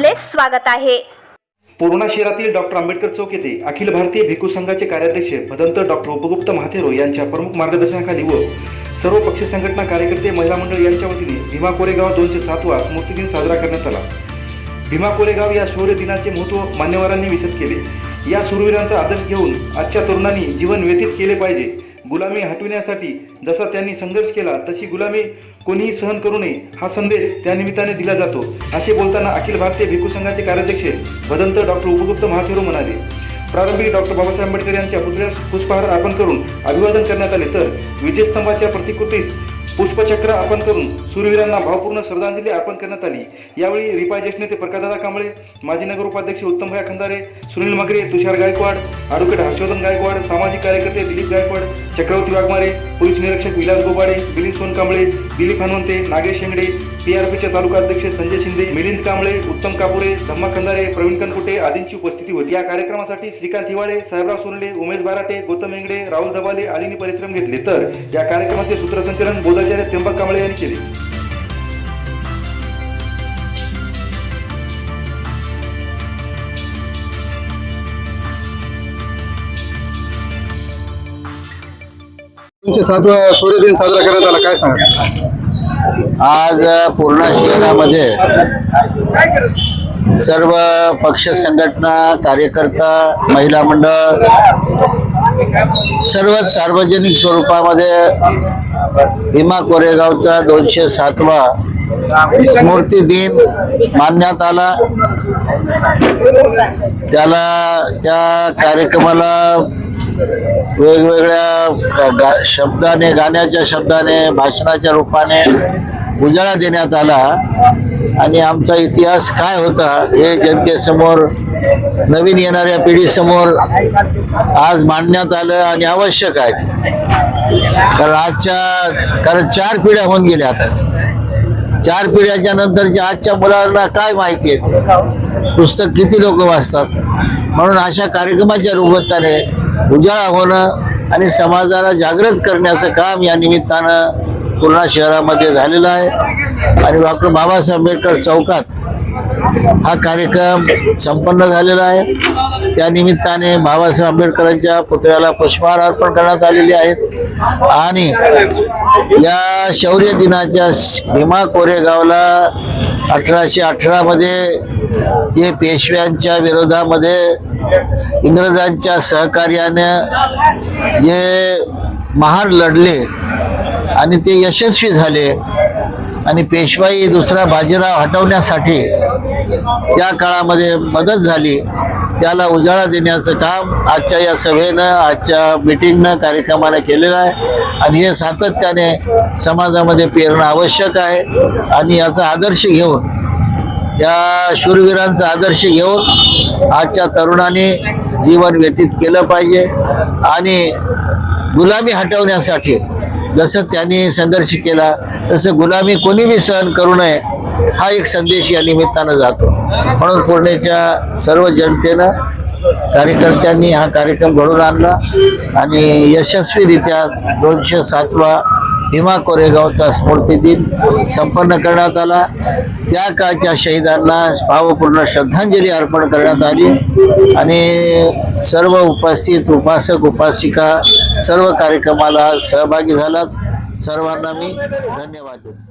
आपले स्वागत आहे. पूर्णा शहरातील डॉक्टर आंबेडकर चौक येथे अखिल भारतीय भिक्खू संघाचे कार्याध्यक्ष भदंत डॉक्टर उपगुप्त महाथेरो यांच्या प्रमुख मार्गदर्शनाखाली व सर्व पक्ष संघटना कार्यकर्ते महिला मंडळ यांच्या वतीने भीमा कोरेगाव दोनशे सातवा स्मृती दिन साजरा करण्यात आला. भीमा कोरेगाव या शौर्य दिनाचे महत्त्व मान्यवरांनी विशद केले. या सुरवीरांचा आदर्श घेऊन आजच्या तरुणांनी जीवन व्यतीत केले पाहिजे. गुलामी हटविण्यासाठी जसा त्यांनी संघर्ष केला तशी गुलामी कोणीही सहन करू नये हा संदेश त्या निमित्ताने दिला जातो. असे बोलताना अखिल भारतीय भिक्खू संघाचे कार्याध्यक्ष भदंत डॉक्टर उपगुप्त महाथेरू म्हणाले प्रारंभी डॉक्टर बाबासाहेब आंबेडकर यांच्या पुतळ्यास पुष्पहार अर्पण करून अभिवादन करण्यात आले तर विजयस्तंभाच्या प्रतिकृतीस पुष्पचक्र अर्पण करून सूरवीरांना भावपूर्ण श्रद्धांजली अर्पण करण्यात आली. यावेळी रिपा ज्येष्ठ नेते प्रकाशदादा कांबळे माजी नगर उपाध्यक्ष उत्तमभाई खंदारे सुनील मगरे तुषार गायकवाड ॲडव्होकेट हर्षवर्धन गायकवाड सामाजिक कार्यकर्ते दिलीप गायकवाड चक्रवर्ती वाघमारे पोलीस निरीक्षक विलास गोबाडे दिलीप सोनकांबळे दिलीप हनुमंते नागेश शेंगडे पीआरपीचे तालुका अध्यक्ष संजय शिंदे मिलिंद कांबळे उत्तम कापुरे धम्मा खंदारे प्रवीण कनकुटे आदींची उपस्थिती होती. या कार्यक्रमासाठी श्रीकांत हिवाळे साहेबराव सोनले उमेश बाराटे गौतम हेंगडे राहुल धबाले आदींनी परिश्रम घेतले. तर या कार्यक्रमाचे सूत्रसंचलन बोधाचार्य त्र्यंबक कांबळे यांनी केले. सातवा सूर्यदिन साजरा करण्यात आला काय सांगा आज पूर्णा शहरामध्ये सर्व पक्ष संघटना कार्यकर्ता महिला मंडळ सर्व सार्वजनिक स्वरूपामध्ये भीमा कोरेगावचा दोनशे सातवा स्मृती दिन मानण्यात आला. त्याला त्या कार्यक्रमाला वेगवेगळ्या गा- शब्दाने गाण्याच्या शब्दाने भाषणाच्या रूपाने उजाळा देण्यात आला. आणि आमचा इतिहास काय होता हे जनतेसमोर नवीन येणाऱ्या पिढीसमोर आज मांडण्यात आलं आणि आवश्यक आहे. कारण आजच्या कारण चार पिढ्या होऊन गेल्या आता. चार पिढ्याच्या नंतरच्या आजच्या मुलांना काय माहिती आहे पुस्तक किती लोक वाचतात? म्हणून अशा कार्यक्रमाच्या रूपताने उजाळा होणं आणि समाजाला जागृत करण्याचं काम या निमित्तानं पूर्णा शहरामध्ये झालेलं आहे. आणि डॉक्टर बाबासाहेब आंबेडकर चौकात हा कार्यक्रम संपन्न झालेला आहे. त्या निमित्ताने बाबासाहेब आंबेडकरांच्या पुतळ्याला पुष्पहार अर्पण करण्यात आलेले आहेत आणि या शौर्य दिनाच्या भीमा कोरेगावला अठराशे अठरामध्ये जे पेशव्यांच्या विरोधामध्ये इंग्रजांच्या सहकार्याने जे महार लढले आणि ते यशस्वी झाले. आणि पेशवाई दुसरा बाजीराव हटवण्यासाठी त्या काळामध्ये मदत झाली. त्याला उजाळा देण्याचं काम आजच्या या सभेनं आजच्या मिटिंगनं कार्यक्रमानं केलेलं आहे. आणि हे सातत्याने समाजामध्ये पेरणं आवश्यक आहे. आणि याचा आदर्श घेऊन या शूरवीरांचा आदर्श घेऊन आजच्या तरुणाने जीवन व्यतीत केलं पाहिजे आणि गुलामी हटवण्यासाठी जसं त्यांनी संघर्ष केला तसं गुलामी कोणीबी सहन करू नये हा एक संदेश या निमित्तानं जातो. म्हणून पुणेच्या सर्व जनतेनं कार्यकर्त्यांनी हा कार्यक्रम घडवून आणला आणि यशस्वीरित्या दोनशे सातवा भीमा कोरेगावचा स्मृती दिन संपन्न करण्यात आला. त्या काळच्या शहीदांना भावपूर्ण श्रद्धांजली अर्पण करण्यात आली. आणि सर्व उपस्थित उपासक उपासिका सर्व कार्यक्रमाला सहभागी झालात. सर्वांना मी धन्यवाद देतो.